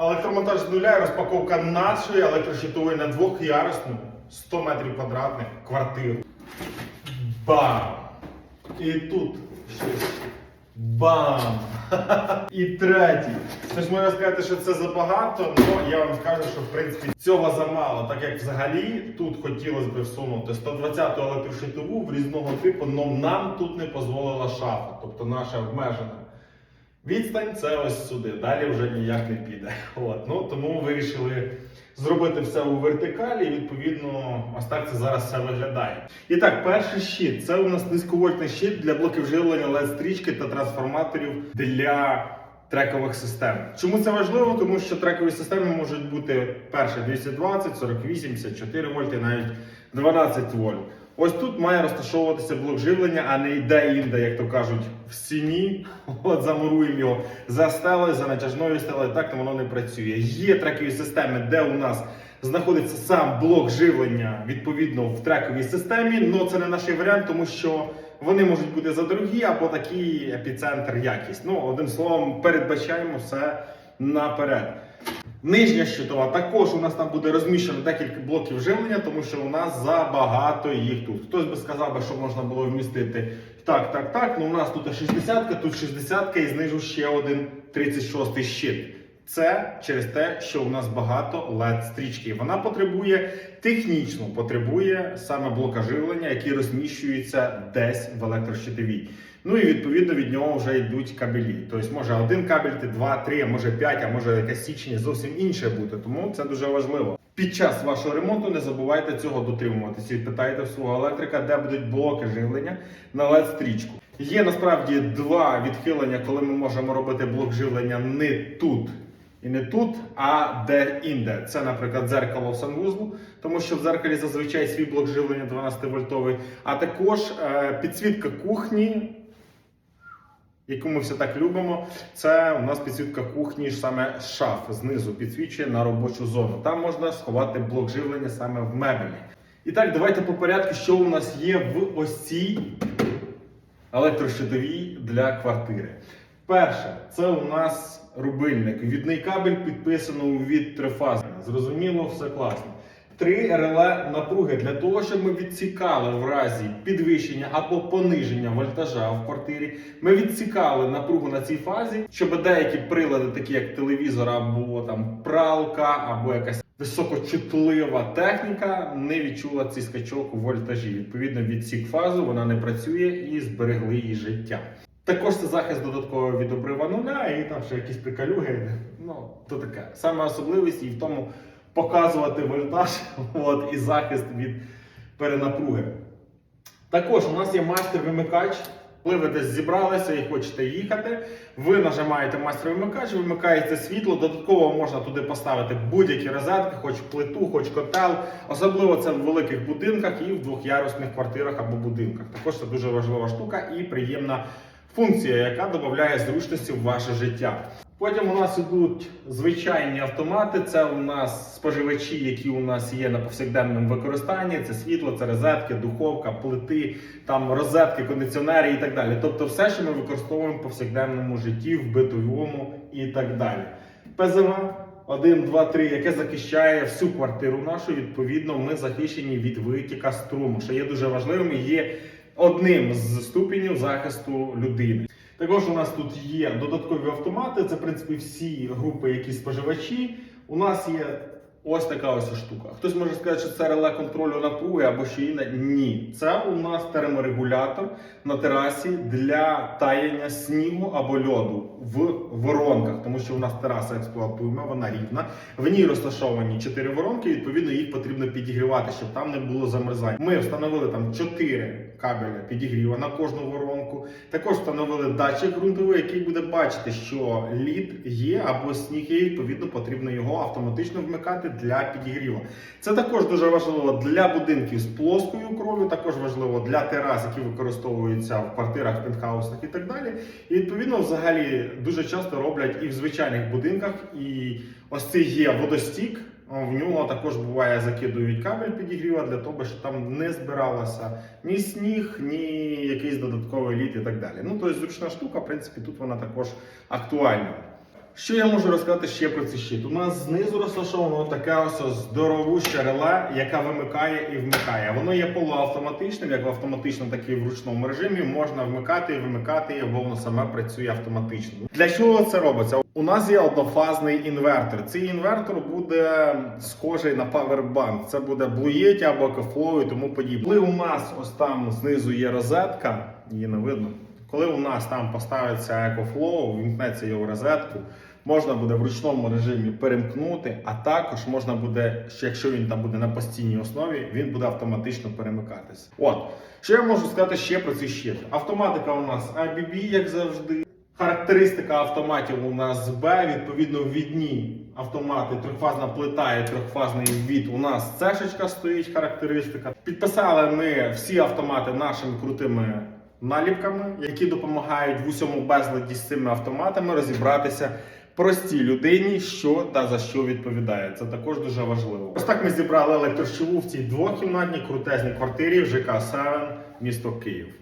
Електромонтаж з нуля і розпаковка нашої електрощитової на двохярусну 100 метрів квадратних квартиру. Бам! І тут щось. Бам! І третій. Тож можна сказати, що це забагато, але я вам скажу, що в принципі цього замало, так як взагалі тут хотілося б всунути 120-ту електрощитову в різного типу, але нам тут не дозволила шафа, тобто наша обмежена. Відстань це ось сюди, далі вже ніяк не піде. От, ну, тому вирішили зробити все у вертикалі, і відповідно ось так це зараз все виглядає. І так, перший щит це у нас низьковольтний щит для блоків живлення LED-стрічки та трансформаторів для трекових систем. Чому це важливо? Тому що трекові системи можуть бути перше 220, 48, 54 вольти, навіть 12 вольт. Ось тут має розташовуватися блок живлення, а не де-інде, як то кажуть, в стіні. От замуруємо його за стелею, за натяжною стелею. Так воно не працює. Є трекові системи, де у нас знаходиться сам блок живлення відповідно в трековій системі. але це не наш варіант, тому що вони можуть бути задорогі або такий епіцентр якість. Ну, одним словом, передбачаємо все наперед. Нижня щитова також у нас там буде розміщено декілька блоків живлення, тому що у нас забагато їх тут. Хтось би сказав, би, що можна було вмістити так, так, так. Ну у нас тут 60, тут 60 і знизу ще один 36 щит. Це через те, що у нас багато led стрічки. Вона потребує технічно потребує саме блока живлення, які розміщуються десь в електрощитовій. Ну і відповідно від нього вже йдуть кабелі. Тобто може один кабель, ти два, три, а може п'ять, а може якесь січення зовсім інше бути. Тому це дуже важливо. Під час вашого ремонту не забувайте цього дотримуватися. І питайте в свого електрика, де будуть блоки живлення на led стрічку. Є насправді два відхилення, коли ми можемо робити блок живлення не тут. І не тут, а де-інде. Це, наприклад, дзеркало санвузлу, тому що в дзеркалі зазвичай свій блок живлення 12 вольтовий, а також е, підсвітка кухні, яку ми все так любимо. Це у нас підсвітка кухні, саме шаф знизу підсвічує на робочу зону. Там можна сховати блок живлення саме в мебелі. І так, давайте по порядку, що у нас є в ось цій електрощитовій для квартири. Перше, це у нас рубильник. Відний кабель підписано від трифази. Зрозуміло, все класно. Три реле напруги для того, щоб ми відсікали в разі підвищення або пониження вольтажа в квартирі. Ми відсікали напругу на цій фазі, щоб деякі прилади, такі як телевізор, або там пралка, або якась високочутлива техніка, не відчула цей скачок у вольтажі. Відповідно, відсік фазу, вона не працює і зберегли її життя. Також це захист додатково від обрива нуля і там ще якісь приколюги. Ну, то таке. Саме особливість і в тому показувати вольтаж от, і захист від перенапруги. Також у нас є мастер-вимикач. Коли ви десь зібралися і хочете їхати, ви нажимаєте мастер-вимикач, вимикаєте світло. Додатково можна туди поставити будь-які розетки, хоч плиту, хоч котел. Особливо це в великих будинках і в двохярусних квартирах або будинках. Також це дуже важлива штука і приємна функція, яка додає зручності в ваше життя. Потім у нас ідуть звичайні автомати. Це у нас споживачі, які у нас є на повсякденному використанні. Це світло, це розетки, духовка, плити, там розетки, кондиціонери і так далі. Тобто, все, що ми використовуємо в повсякденному житті, в битовому і так далі. ПЗВ 1, 2, 3, яке захищає всю квартиру нашу. Відповідно, ми захищені від витіка струму, що є дуже важливим і є одним з ступенів захисту людини. Також у нас тут є додаткові автомати. Це в принципі всі групи, які споживачі. У нас є ось така ось штука. Хтось може сказати, що це реле контролю напруги або ще інше. Ні, це у нас терморегулятор на терасі для таяння снігу або льоду в воронках, тому що у нас тераса експлуатуємо, вона рівна. В ній розташовані 4 воронки. Відповідно, їх потрібно підігрівати, щоб там не було замерзань. Ми встановили там 4 кабеля підігріва на кожну воронку. Також встановили датчик ґрунтовий, який буде бачити, що лід є або сніг є. Відповідно, потрібно його автоматично вмикати для підігріву. Це також дуже важливо для будинків з плоскою кров'ю, також важливо для терас, які використовуються в квартирах, пентхаусах і так далі. І відповідно, взагалі, дуже часто роблять і в звичайних будинках. І ось цей є водостік. В нього також буває закидують кабель підігріва для того, щоб там не збиралося ні сніг, ні якийсь додатковий лід і так далі. Ну, тобто зручна штука, в принципі, тут вона також актуальна. Що я можу розказати ще про цей щит? У нас знизу розташовано таке ось здоровуще реле, яке вимикає і вмикає. Воно є полуавтоматичним, як в автоматичному, так і в ручному режимі. Можна вмикати і вимикати, бо воно саме працює автоматично. Для чого це робиться? У нас є однофазний інвертор. Цей інвертор буде схожий на павербанк. Це буде Blue або EcoFlow і тому подібне. Коли у нас ось там знизу є розетка, її не видно. Коли у нас там поставиться EcoFlow, вімкнеться його розетку, можна буде в ручному режимі перемкнути, а також можна буде, якщо він там буде на постійній основі, він буде автоматично перемикатися. От що я можу сказати ще про цей щит? Автоматика у нас ABB, як завжди. Характеристика автоматів у нас Б, відповідно, ввідні автомати, трьохфазна плита і трьохфазний ввід. У нас цешечка стоїть характеристика. Підписали ми всі автомати нашими крутими наліпками, які допомагають в усьому безладі з цими автоматами розібратися простій людині, що та за що відповідає. Це також дуже важливо. Ось так ми зібрали електрощову в цій двокімнатній крутезній квартирі в ЖК 7, місто Київ.